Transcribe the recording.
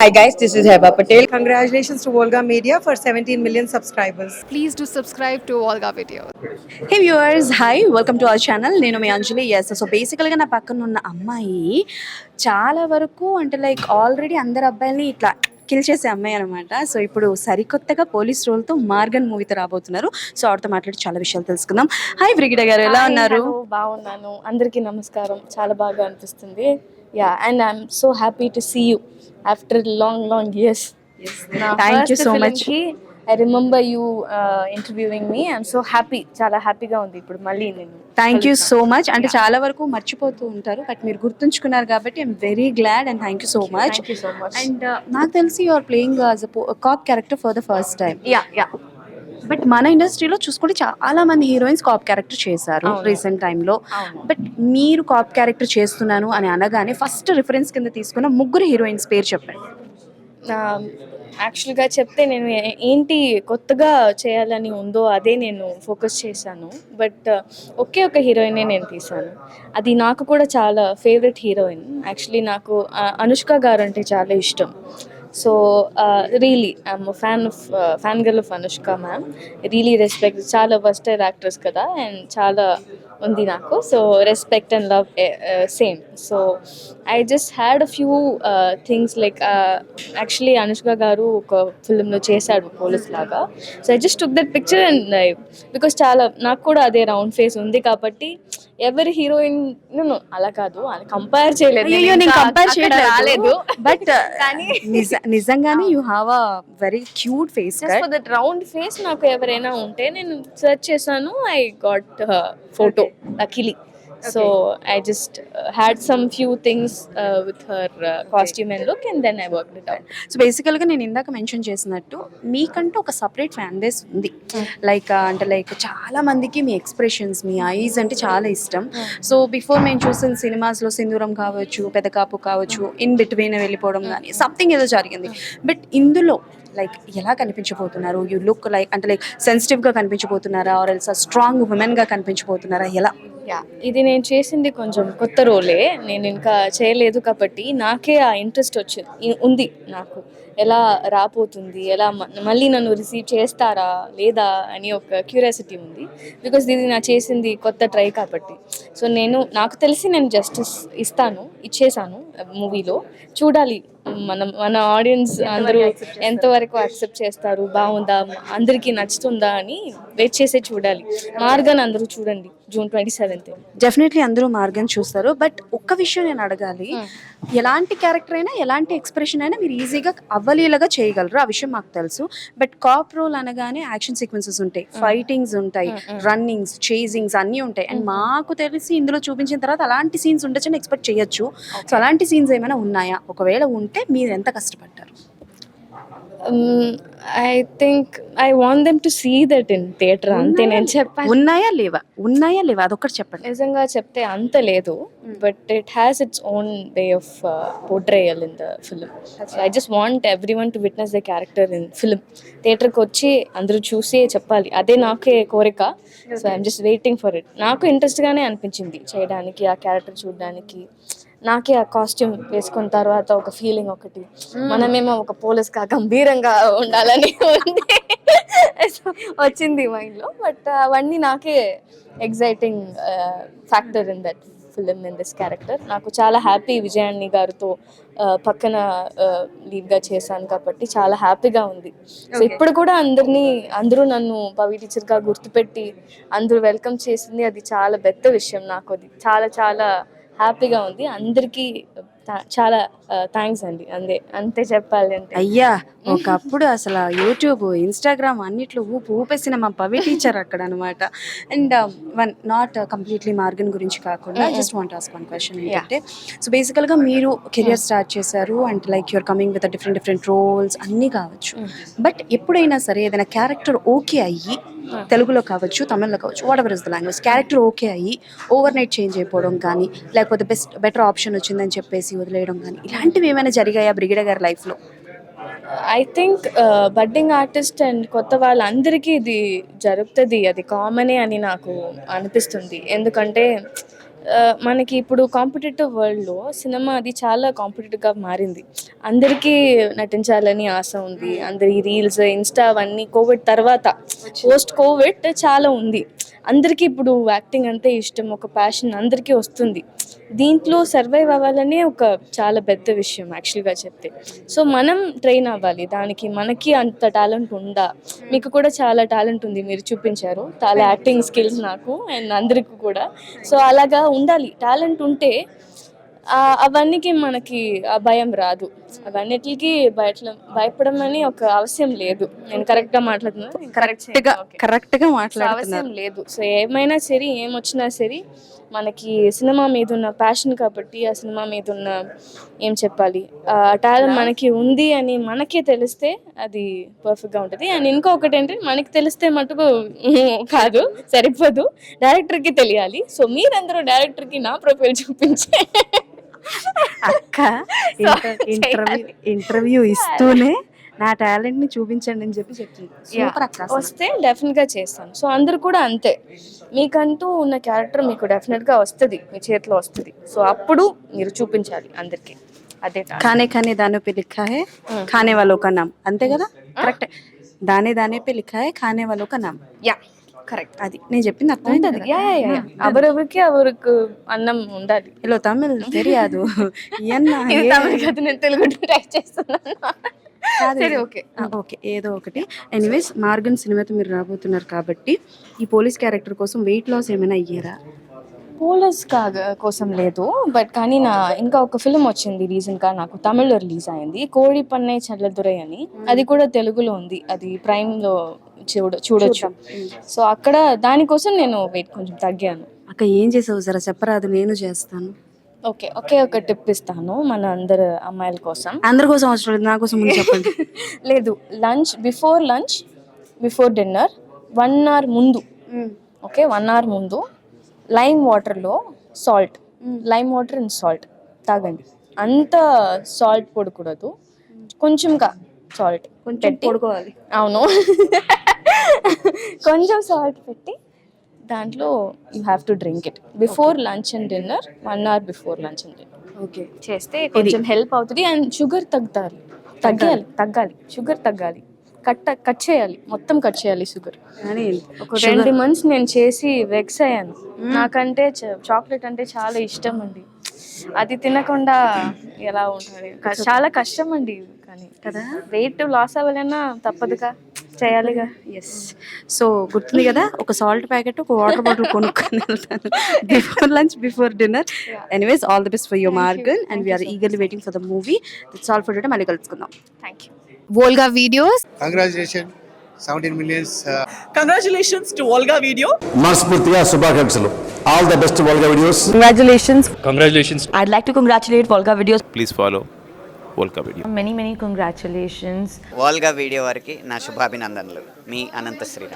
Hi guys, this is Heba Patel. Congratulations to Volga Media for 17 million subscribers. please do subscribe to Olga Video. Hey viewers hi welcome to our channel నేను మీ అంజలి yes so బేసికల్గా నా పక్కన ఉన్న అమ్మాయి చాలా వరకు అంటే లైక్ ఆల్రెడీ అందరు అబ్బాయిల్ని ఇట్లా కిల్ చేసే అమ్మాయి అనమాట సో ఇప్పుడు సరికొత్తగా పోలీస్ రోల్తో మార్గన్ మూవీతో రాబోతున్నారు. సో ఆవిడతో మాట్లాడి చాలా విషయాలు తెలుసుకుందాం. హాయ్ బ్రిగిడ గారు ఎలా ఉన్నారు? బాగున్నాను. అందరికీ నమస్కారం. చాలా బాగా అనిపిస్తుంది. Yeah and I'm so happy to see you after long long years Thank you so much. I remember you interviewing me I'm so happy చాలా హ్యాపీగా ఉంది ఇప్పుడు మళ్ళీ నేను థ్యాంక్ యూ సో మచ్ అంటే చాలా వరకు మర్చిపోతూ ఉంటారు బట్ మీరు గుర్తుంచుకున్నారు కాబట్టి I'm very glad and thank you so much thank you so much and నాకు తెలిసి your playing cop character for the first time yeah yeah but మన ఇండస్ట్రీలో చూసుకుంటే చాలా మంది హీరోయిన్స్ కాప్ క్యారెక్టర్ చేశారు. రీసెంట్ టైంలో. బట్ మీరు కాప్ క్యారెక్టర్ చేస్తున్నాను అని అనగానే ఫస్ట్ రిఫరెన్స్ కింద తీసుకున్న ముగ్గురు హీరోయిన్స్ పేరు చెప్పండి. యాక్చువల్గా చెప్తే నేను ఏంటి కొత్తగా చేయాలని ఉందో అదే నేను ఫోకస్ చేశాను. బట్ ఒకే ఒక హీరోయినే నేను తీశాను. అది నాకు కూడా చాలా ఫేవరెట్ హీరోయిన్. యాక్చువల్లీ నాకు అనుష్క గారు అంటే చాలా ఇష్టం. So really I'm fan of fan girl of Anushka ma'am really respect చాలా ఫస్ట్ యాక్ట్రెస్ కదా అండ్ చాలా ఉంది నాకు. So respect and love same so I just had a few things like actually Anushka garu ఒక ఫిల్మ్లో చేశాడు police లాగా. So I just took that picture and because చాలా నాకు కూడా అదే రౌండ్ ఫేస్ ఉంది కాబట్టి ఎవరి హీరోయిన్ అలా కాదు. కంపేర్ చేయలేదు. కంపేర్ చేయలేదు రాలేదు. బట్ నిజంగానే you have a very cute face that round face నాకు ఎవరైనా ఉంటే నేను సెర్చ్ చేశాను. I got photo luckily so I just had some few things with her costume and look and then I work it out so బేసికల్గా నేను ఇందాక mention చేసినట్టు మీకంటూ ఒక సపరేట్ ఫ్యాన్ బేస్ ఉంది. లైక్ అంటే లైక్ చాలా మందికి మీ ఎక్స్ప్రెషన్స్ మీ ఐస్ అంటే చాలా ఇష్టం. సో బిఫోర్ మేము చూసిన సినిమాస్లో సింధూరం కావచ్చు పెదకాపు కావచ్చు ఇన్ బిట్వీన్ వెళ్ళిపోవడం కానీ సంథింగ్ ఏదో జరిగింది. బట్ ఇందులో లైక్ ఎలా కనిపించబోతున్నారు? యూ లుక్ లైక్ అంటే లైక్ సెన్సిటివ్గా కనిపించబోతున్నారా? ఆర్ ఎల్స్ స్ట్రాంగ్ ఉమెన్గా కనిపించబోతున్నారా? ఎలా? యా ఇది నేను చేసింది కొంచెం కొత్త రోలే నేను ఇంకా చేయలేదు కాబట్టి నాకే ఆ ఇంట్రెస్ట్ వచ్చింది ఉంది నాకు. ఎలా రాపోతుంది ఎలా మళ్ళీ నన్ను రిసీవ్ చేస్తారా లేదా అని ఒక క్యూరియాసిటీ ఉంది. బికాస్ ఇది నా చేసింది కొత్త ట్రై కాబట్టి. సో నేను నాకు తెలిసి నేను జస్టిస్ ఇస్తాను ఇచ్చేసాను మూవీలో. చూడాలి. మనం మన ఆడియన్స్ అందరూ ఎంతవరకు యాక్సెప్ట్ చేస్తారు? బాగుందా? అందరికీ నచ్చుతుందా అని వెయిట్ చేసే చూడాలి. మార్గన్ అందరూ చూడండి. జూన్ ట్వంటీ సెవెంత్ డెఫినెట్లీ అందరూ మార్గం చూస్తారు. బట్ ఒక్క విషయం నేను అడగాలి. ఎలాంటి క్యారెక్టర్ అయినా ఎలాంటి ఎక్స్ప్రెషన్ అయినా మీరు ఈజీగా అవ్వలీలగా చేయగలరు. ఆ విషయం మాకు తెలుసు. బట్ కాప్ రోల్ అనగానే యాక్షన్ సీక్వెన్సెస్ ఉంటాయి. ఫైటింగ్స్ ఉంటాయి. రన్నింగ్స్ చేజింగ్స్ అన్నీ ఉంటాయి. అండ్ మాకు తెలిసి ఇందులో చూపించిన తర్వాత అలాంటి సీన్స్ ఉండొచ్చని ఎక్స్పెక్ట్ చేయొచ్చు. సో అలాంటి సీన్స్ ఏమైనా ఉన్నాయా? ఒకవేళ ఉంటే మీరు ఎంత కష్టపడ్డారు? I think I want them to see that in theatre అంతే నేను చెప్పాను ఉన్నాయా లేవా? ఉన్నాయా లేవా? అదొకటి చెప్పండి. నిజంగా చెప్తే అంత లేదు but it has its own way of portrayal in the film I just want everyone to witness the character in film థియేటర్కి వచ్చి అందరూ చూసి చెప్పాలి. అదే నాకే కోరిక. So I'm just waiting for it నాకు ఇంట్రెస్ట్గానే అనిపించింది చేయడానికి ఆ క్యారెక్టర్ చూడడానికి. నాకే ఆ కాస్ట్యూమ్ వేసుకున్న తర్వాత ఒక ఫీలింగ్ ఒకటి. మనమేమో ఒక పోలీస్గా గంభీరంగా ఉండాలని ఉంది. So, వచ్చింది మైండ్లో బట్ అవన్నీ నాకే exciting factor in that film in this character నాకు చాలా హ్యాపీ విజయాన్ని గారితో పక్కన లీడ్గా చేశాను కాబట్టి చాలా హ్యాపీగా ఉంది. సో ఇప్పుడు కూడా అందరినీ అందరూ నన్ను పవి టీచర్గా గుర్తుపెట్టి అందరూ వెల్కమ్ చేసింది. అది చాలా పెద్ద విషయం నాకు. అది చాలా చాలా హ్యాపీగా ఉంది. అందరికీ చాలా థ్యాంక్స్ అండి. అందే అంతే చెప్పాలి అంటే. అయ్యా ఒకప్పుడు అసలు యూట్యూబ్ ఇన్స్టాగ్రామ్ అన్నిట్లో ఊపు ఊపేసిన మా పవి టీచర్ అక్కడ అనమాట and one not completely Margan గురించి కాకుండా just want ask one question ఏంటంటే సో బేసికల్గా మీరు కెరియర్ స్టార్ట్ చేశారు and like your coming with different different roles అన్నీ కావచ్చు. బట్ ఎప్పుడైనా సరే ఏదైనా క్యారెక్టర్ ఓకే అయ్యి తెలుగులో కావచ్చు తమిళ్ళో కావచ్చు whatever is the language character okay అయ్యి ఓవర్ నైట్ చేంజ్ అయిపోవడం కానీ లేకపోతే బెస్ట్ బెటర్ ఆప్షన్ వచ్చిందని చెప్పేసి వదిలేయడం కానీ ఇలాంటివి ఏమైనా జరిగాయా బ్రిగిడ గారి లైఫ్లో? I think budding artist and కొత్త వాళ్ళందరికీ ఇది జరుగుతుంది. అది కామనే అని నాకు అనిపిస్తుంది. ఎందుకంటే మనకి ఇప్పుడు కాంపిటేటివ్ వరల్డ్లో సినిమా అది చాలా కాంపిటేటివ్గా మారింది. అందరికీ నటించాలని ఆశ ఉంది. అందరి రీల్స్ ఇన్స్టా అవన్నీ కోవిడ్ తర్వాత పోస్ట్ కోవిడ్ చాలా ఉంది. అందరికీ ఇప్పుడు యాక్టింగ్ అంటే ఇష్టం ఒక ప్యాషన్ అందరికీ వస్తుంది. దీంట్లో సర్వైవ్ అవ్వాలనే ఒక చాలా పెద్ద విషయం యాక్చువల్గా చెప్తే. సో మనం ట్రైన్ అవ్వాలి. దానికి మనకి అంత టాలెంట్ ఉందా? మీకు కూడా చాలా టాలెంట్ ఉంది. మీరు చూపించారు. చాలా యాక్టింగ్ స్కిల్స్ నాకు అండ్ అందరికీ కూడా. సో అలాగా ఉండాలి. టాలెంట్ ఉంటే అవన్నీకి మనకి ఆ భయం రాదు. అవన్నిటికి బయట భయపడడం అని ఒక అవసరం లేదు. నేను కరెక్ట్గా మాట్లాడుతున్నాను కరెక్ట్గా కరెక్ట్గా అవసరం లేదు. సో ఏమైనా సరే ఏమొచ్చినా సరే మనకి సినిమా మీద ఉన్న ప్యాషన్ కాబట్టి ఆ సినిమా మీద ఉన్న ఏం చెప్పాలి? ఆ టాలెంట్ మనకి ఉంది అని మనకే తెలిస్తే అది పర్ఫెక్ట్గా ఉంటుంది. అండ్ ఇంకొకటి ఏంటంటే మనకి తెలిస్తే మటుకు కాదు సరిపోదు. డైరెక్టర్కి తెలియాలి. సో మీరందరూ డైరెక్టర్కి నా ప్రొఫైల్ చూపించి అక్క ఇంటర్వ్యూ ఇంటర్వ్యూ ఇస్తూనే నా టాలెంట్ని చూపించండి అని చెప్పి చెప్తుంది. వస్తే డెఫినెట్గా చేస్తాను. సో అందరు కూడా అంతే. మీకంటూ ఉన్న క్యారెక్టర్ మీకు డెఫినెట్గా వస్తుంది మీ చేతిలో వస్తుంది. సో అప్పుడు మీరు చూపించాలి అందరికి. అదే కానే కానే దాని పే లిఖా హే ఒక నమ్. అంతే కదా? Hmm. కరెక్ట్ దానే దానే పే లిఖా హే ఒక నమ్. Yeah correct. అది నేను చెప్పింది అర్థం ఉంటది. Yeah yeah, yeah. అవరెవరికి అవరికి అన్నం ఉండాలి. హలో తమిళ్ తెలియదు. నేను తెలుగు ట్రై చేస్తున్నాను. ఓకే. ఏదో ఒకటి. ఎనీవేస్ మార్గన్ సినిమాతో మీరు రాబోతున్నారు కాబట్టి ఈ పోలీస్ క్యారెక్టర్ కోసం వెయిట్ లాస్ ఏమైనా అయ్యారా పోలీస్ కాగ కోసం లేదు. బట్ కానీ నా ఇంకా ఒక ఫిల్మ్ వచ్చింది రీసెంట్గా నాకు తమిళ్ళో రిలీజ్ అయింది. కోడి పన్నే చల్లదురై అని. అది కూడా తెలుగులో ఉంది. అది ప్రైమ్లో చూడ చూడొచ్చు. సో అక్కడ దానికోసం నేను వెయిట్ కొంచెం తగ్గాను. అక్క ఏం చేసావు? జరా చెప్పరాదు నేను చేస్తాను. ఓకే ఒకే ఒక టిప్ ఇస్తాను మన అందరు అమ్మాయిల కోసం. అందరి కోసం అవసరం లేదు నా కోసం ముందు చెప్పండి. లేదు lunch before lunch before dinner one hour ముందు. ఓకే వన్ అవర్ ముందు లైమ్ వాటర్లో salt lime water and salt తాగండి. అంత సాల్ట్ పొడకూడదు. కొంచెంగా సాల్ట్ కొంచెం పడుకోవాలి. అవును. కొంచెం సాల్ట్ పెట్టి దాంట్లో you have to drink it before lunch and dinner one hour before lunch and dinner okay చేస్తే కొంచెం హెల్ప్ అవుతుంది అండ్ షుగర్ తగ్గాలి. తగ్గాలి తగ్గాలి. షుగర్ తగ్గాలి. కట్ కట్ చేయాలి. మొత్తం కట్ చేయాలి షుగర్ ఒక రెండు మంత్స్ నేను చేసి వెక్స్ అయ్యాను. నాకంటే చాక్లెట్ అంటే చాలా ఇష్టం అండి. అది తినకుండా ఎలా ఉంటుంది? చాలా కష్టం అండి. కానీ కదా? వెయిట్ లాస్ అవ్వాలన్నా తప్పదుగా. చేయాలిగా ఎస్ సో గుర్తుంది కదా ఒక సాల్ట్ ప్యాకెట్ ఒక వాటర్ బాటిల్ కొనుక్కొని వెళ్తాను before lunch before dinner anyways all the best for your Margan and we're eagerly waiting for the movie that's all for today మళ్ళీ కలుసుకుందాం thank you Volga Videos. Congratulations, 17 millions. Uh, Congratulations to Volga Video. మనస్ఫూర్తిగా శుభాకాంక్షలు all the best Volga Videos Congratulations. Congratulations. I'd like to congratulate Volga Videos. Please follow Volga Video many many congratulations Volga Video వరకు నా శుభాభినందనలు. మీ అనంత శ్రీరామ్.